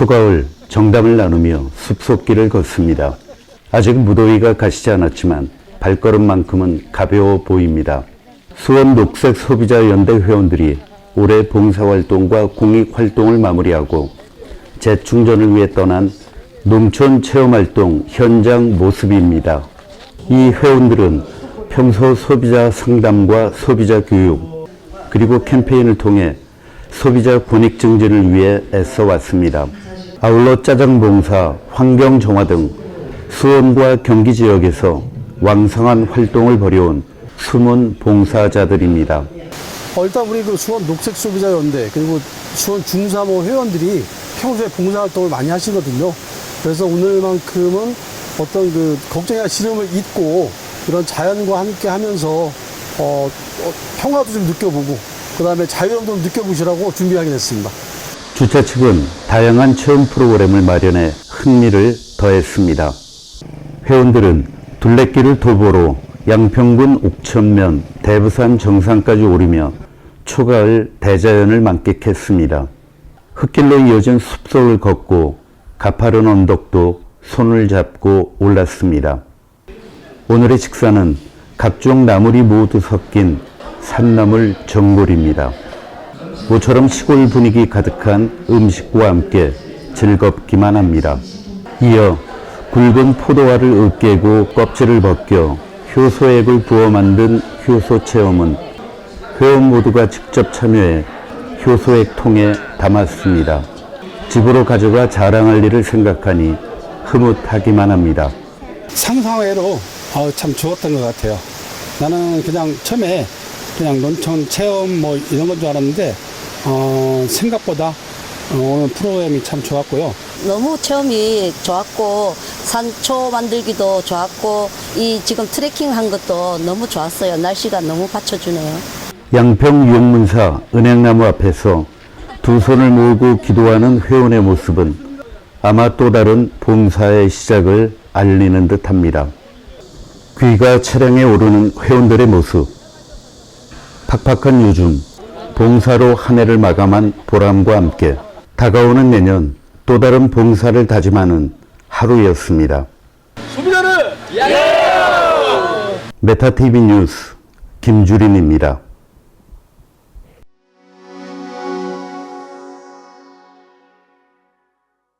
초가을 정담을 나누며 숲속길을 걷습니다. 아직 무더위가 가시지 않았지만 발걸음만큼은 가벼워 보입니다. 수원 녹색 소비자 연대 회원들이 올해 봉사활동과 공익활동을 마무리하고 재충전을 위해 떠난 농촌 체험활동 현장 모습입니다. 이 회원들은 평소 소비자 상담과 소비자 교육, 그리고 캠페인을 통해 소비자 권익 증진을 위해 애써 왔습니다. 아울러 짜장봉사, 환경정화 등 수원과 경기 지역에서 왕성한 활동을 벌여온 숨은 봉사자들입니다. 어, 일단 우리 그 수원 녹색 소비자 연대 그리고 수원 중사모 회원들이 평소에 봉사 활동을 많이 하시거든요. 그래서 오늘만큼은 어떤 그 걱정이나 시름을 잊고 이런 자연과 함께 하면서 어, 어, 평화도 좀 느껴보고 그 다음에 자유형도 좀 느껴보시라고 준비하게 됐습니다. 주최 측은 다양한 체험 프로그램을 마련해 흥미를 더했습니다. 회원들은 둘레길을 도보로 양평군 옥천면 대부산 정상까지 오르며 초가을 대자연을 만끽했습니다. 흙길로 이어진 숲속을 걷고 가파른 언덕도 손을 잡고 올랐습니다. 오늘의 식사는 각종 나물이 모두 섞인 산나물 전골입니다. 모처럼 시골 분위기 가득한 음식과 함께 즐겁기만 합니다. 이어 굵은 포도알을 으깨고 껍질을 벗겨 효소액을 부어 만든 효소 체험은 회원 모두가 직접 참여해 효소액 통에 담았습니다. 집으로 가져가 자랑할 일을 생각하니 흐뭇하기만 합니다. 상상외로 어, 참 좋았던 것 같아요. 나는 그냥 처음에 그냥 논천 체험 뭐 이런 건 줄 알았는데 어, 생각보다 어, 오늘 프로그램이 참 좋았고요. 너무 체험이 좋았고 산초 만들기도 좋았고 이 지금 트레킹 한 것도 너무 좋았어요. 날씨가 너무 받쳐주네요. 양평 유흥문사 은행나무 앞에서 두 손을 모으고 기도하는 회원의 모습은 아마 또 다른 봉사의 시작을 알리는 듯 합니다. 귀가 차량에 오르는 회원들의 모습. 팍팍한 요즘, 봉사로 한 해를 마감한 보람과 함께 다가오는 내년 또 다른 봉사를 다짐하는 하루였습니다. 소비자를 메타TV 뉴스 김주린입니다.